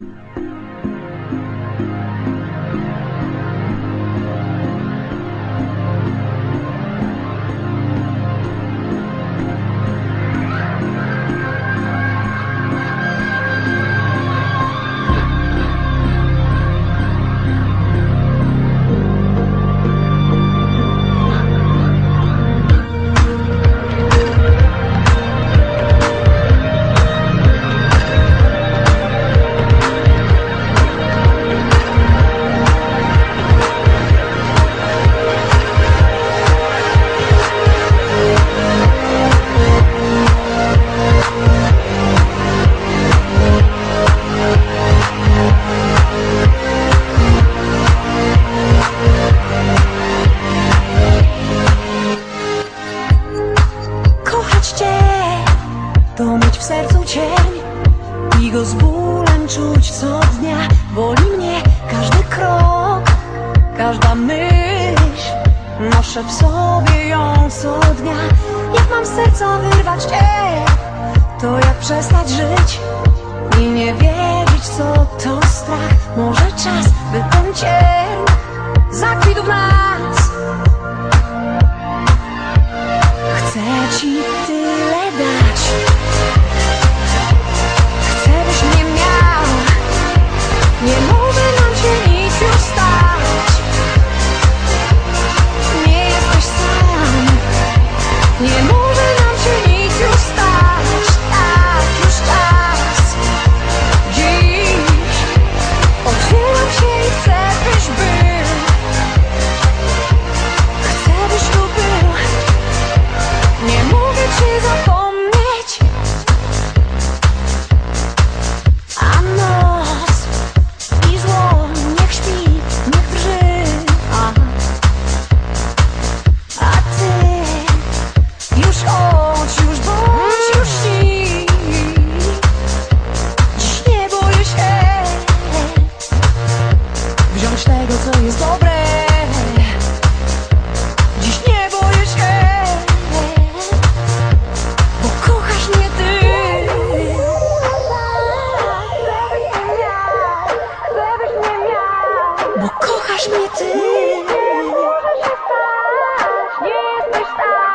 You. Tego z bólem czuć co dnia Boli mnie każdy krok Każda myśl. Noszę w sobie ją co dnia. Jak mam serca wyrwać cię To jak przestać żyć I nie wiem Не Иди. Не смешно.